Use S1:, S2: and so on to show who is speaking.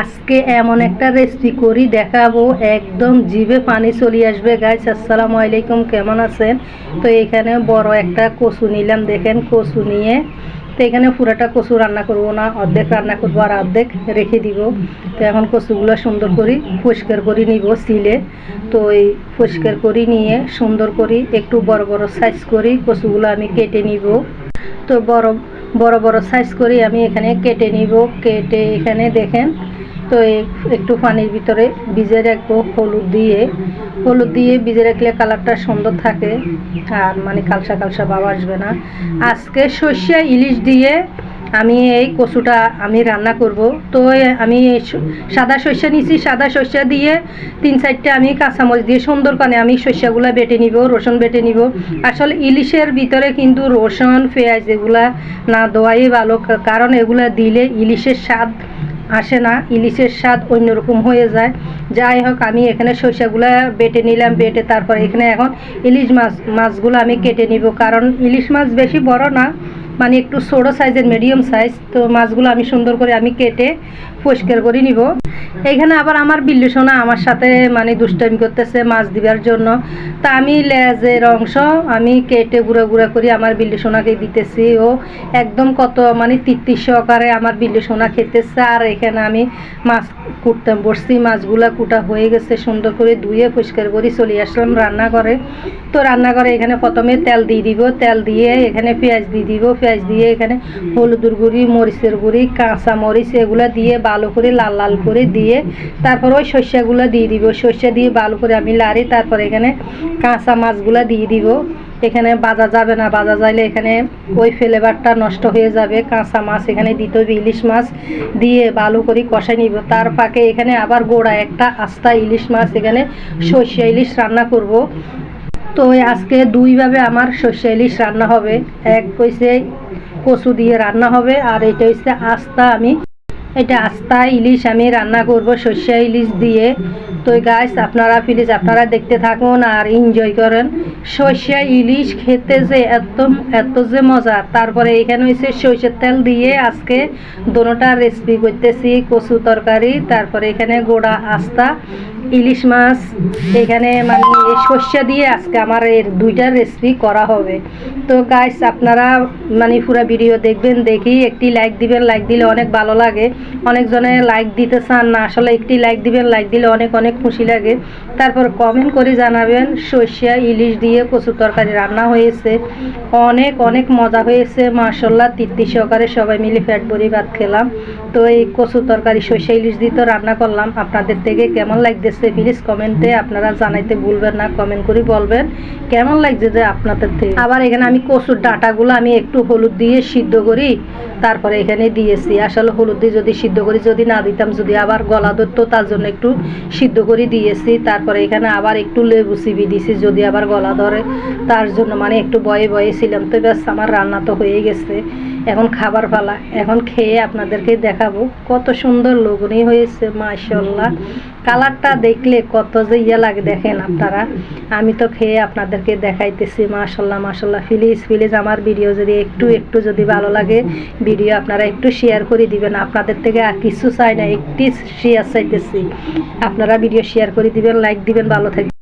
S1: আজকে এমন একটা রেসিপি করি, দেখাবো। একদম জিভে পানি চলে আসবে গাইস আসসালামু আলাইকুম, কেমন আছেন? তো এখানে বড় একটা কচু নিলাম, দেখেন কচু নিয়ে। তো এখানে পুরাটা কচু রান্না করব না, অর্ধেক রান্না করব আর অর্ধেক রেখে দিব। তো এখন কচুগুলো সুন্দর করে পরিষ্কার করে নিব সিলে। তো এই পরিষ্কার করে নিয়ে সুন্দর করে একটু বড় বড় সাইজ করি কচুগুলো আমি কেটে নিব। তো বড় বড় বড় সাইজ করে আমি এখানে কেটে নিব। কেটে এখানে দেখেন, তো একটু পানির ভিতরে ভিজে রাখব হলুদ দিয়ে। হলুদ দিয়ে ভিজে রাখলে কালারটা সুন্দর থাকে। আর মানে কালসা কালসা বাবা আসবে না। আজকে সর্ষে ইলিশ দিয়ে আমি এই কচুটা আমি রান্না করব। তো আমি সাদা সর্ষে নিছি, সাদা সর্ষে দিয়ে তিন চারটে আমি কাঁচামরিচ দিয়ে সুন্দর করে আমি সর্ষেগুলো বেটে নিব, রসুন বেটে নিব। আসলে ইলিশের ভিতরে কিন্তু রসুন, পেঁয়াজ এগুলা না দেওয়াই ভালো কারণ এগুলা দিলে ইলিশের স্বাদ আসে না, ইলিশের স্বাদ অন্যরকম হয়ে যায়। যাই হোক, আমি এখানে সর্ষেগুলো বেটে নিলাম, বেটে তারপর এখানে এখন ইলিশ মাছ, মাছগুলো আমি কেটে নিব। কারণ ইলিশ মাছ বেশি বড় না মানে একটু ছোটো সাইজের মিডিয়াম সাইজ তো মাছগুলো আমি সুন্দর করে আমি কেটে পরিষ্কার করে নিব। এইখানে আবার আমার বিল্লু সোনা আমার সাথে মানে দুষ্টামি করতেছে মাছ দিবার জন্য। তা আমি লেজের অংশ আমি কেটে গুঁড়া গুঁড়া করে, আমার বিল্লু সোনাকে দিতেছি। ও একদম কত মানে তৃপ্তি সহকারে আমার বিল্লু সোনা খেতেছে। আর এখানে আমি মাছ কুটতে বসছি, মাছগুলা কুটা হয়ে গেছে সুন্দর করে ধুয়ে পরিষ্কার করে চলে আসলাম রান্নাঘরে। তো রান্নাঘরে এখানে প্রথমে তেল দিয়ে দিব, তেল দিয়ে এখানে পেঁয়াজ দিয়ে দিব, পেঁয়াজ দিয়ে এখানে হলুদের গুঁড়ি, মরিচের গুঁড়ি, কাঁচা মরিচ এগুলো দিয়ে ভালো করে লাল লাল করে দিয়ে তারপর ওই সর্ষেগুলো দিয়ে দিব। সর্ষে দিয়ে ভালো করে আমি লাড়ি, তারপর এখানে কাঁচা মাছগুলো দিয়ে দিব। এখানে বাজা যাবে না বাজা যাইলে এখানে ওই ফ্লেভারটা নষ্ট হয়ে যাবে। কাঁচা মাছ এখানে দিতে হবে, ইলিশ মাছ দিয়ে ভালো করে কষাই নিব। তার ফাঁকে এখানে আবার গোড়া একটা আস্তা ইলিশ মাছ, এখানে সর্ষে ইলিশ রান্না করব। তো আজকে দুইভাবে আমার সর্ষে ইলিশ রান্না হবে। এক হইছে কচু দিয়ে রান্না হবে, আর এটা হচ্ছে আস্তা আমি এটা আস্তা ইলিশ আমি রান্না করব, সর্ষে ইলিশ দিয়ে। তো গাছ আপনারা প্লিজ আপনারা দেখতে থাকুন আর এনজয় করেন। সর্ষে ইলিশ খেতে যে এত এত যে মজা। তারপরে এখানে হচ্ছে সর্ষের তেল দিয়ে আজকে দোনোটা রেসিপি করতেছি, কচু তরকারি, তারপরে এখানে গোড়া আস্তা, ইলিশ মাছ। এখানে মানে সর্ষে দিয়ে আজকে আমার এর দুইটা রেসিপি করা হবে। তো গাইস আপনারা মানে পুরো ভিডিও দেখবেন, দেখি একটি লাইক দিবেন লাইক দিলে অনেক ভালো লাগে। অনেকজনে লাইক দিতে চান না আসলে একটি লাইক দিবেন লাইক দিলে অনেক অনেক খুশি লাগে। তারপর কমেন্ট করে জানাবেন সর্ষে ইলিশ দিয়ে কচু তরকারি রান্না হয়েছে। অনেক অনেক মজা হয়েছে মাসাল্লাহ তৃপ্তি সহকারে সবাই মিলে পেট ভরি ভাত খেলাম। তো এই কচু তরকারি, সর্ষে ইলিশ দিয়ে তো রান্না করলাম। আপনাদের থেকে কেমন লাগতেছে প্লিজ কমেন্টে আপনারা জানাইতে ভুলবেন না কমেন্ট করে বলবেন। কেমন লাগছে যে আপনাদের থেকে? আবার এখানে আমি কচুর ডাঁটাগুলো আমি একটু হলুদ দিয়ে সিদ্ধ করি, তারপরে এখানে দিয়েছি। আসলে হলুদ দিয়ে যদি সিদ্ধ করে, যদি না দিতাম, যদি আবার গলা ধরতো, তার জন্য একটু সিদ্ধ করে দিয়েছি। তারপরে এখানে আবার একটু লেবু চিবি দিয়েছি যদি আবার গলা ধরে, তার জন্য মানে একটু বয়ে বয়ে ছিলাম। তো ব্যাস, আমার রান্না তো হয়ে গেছে। এখন খাবার পালা। এখন খেয়ে আপনাদেরকে দেখাবো। কত সুন্দর লগ্নি হয়েছে মাশাল্লাহ কালারটা দেখলে কত যে ইয়ে লাগে, দেখেন আপনারা। আমি তো খেয়ে আপনাদেরকে দেখাইতেছি মাশাল্লাহ মাশাল্লাহ প্লিজ প্লিজ আমার ভিডিও যদি একটু একটু যদি ভালো লাগে, ভিডিও আপনারা একটু শেয়ার করে দিবেন। আপনাদের থেকে আর কিছু চাই না, একটি শেয়ার চাইতেছি। আপনারা ভিডিও শেয়ার করে দিবেন লাইক দিবেন, ভালো থাকবেন।